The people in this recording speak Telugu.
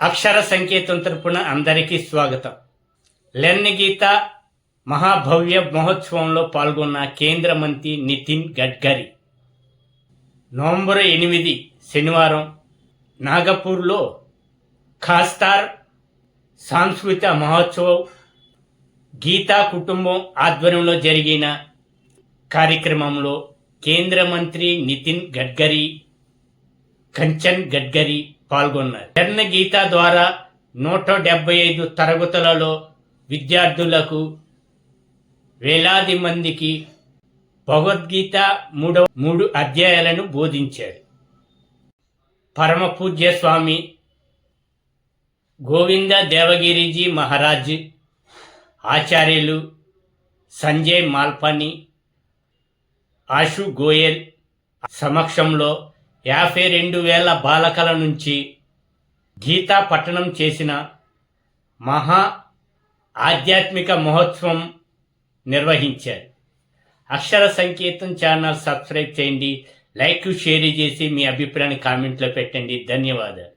అక్షర సంకేతం తరపున అందరికీ స్వాగతం. లెర్న్ గీత మహాభవ్య మహోత్సవంలో పాల్గొన్న కేంద్ర మంత్రి నితిన్ గడ్కరీ. నవంబర్ ఎనిమిది శనివారం నాగపూర్లో ఖాస్తార్ సాంస్కృతిక మహోత్సవం గీతా కుటుంబం ఆధ్వర్యంలో జరిగిన కార్యక్రమంలో కేంద్ర మంత్రి నితిన్ గడ్కరీ కంచన్ గడ్కరీ పాల్గొన్నారు. జర్న గీత ద్వారా నూట డెబ్బై ఐదు తరగతులలో విద్యార్థులకు వేలాది మందికి భగవద్గీత మూడవ మూడు అధ్యాయాలను బోధించారు. పరమ పూజ్య స్వామి గోవింద దేవగిరిజీ మహారాజ్ ఆచార్యులు సంజయ్ మాల్పాని ఆశు గోయల్ సమక్షంలో యాభై రెండు వేల బాలకల నుంచి గీతా పట్టణం చేసిన మహా ఆధ్యాత్మిక మహోత్సవం నిర్వహించారు. అక్షర సంకేతం ఛానల్ సబ్స్క్రైబ్ చేయండి లైక్ షేర్ చేసి మీ అభిప్రాయాన్ని కామెంట్లో పెట్టండి. ధన్యవాదాలు.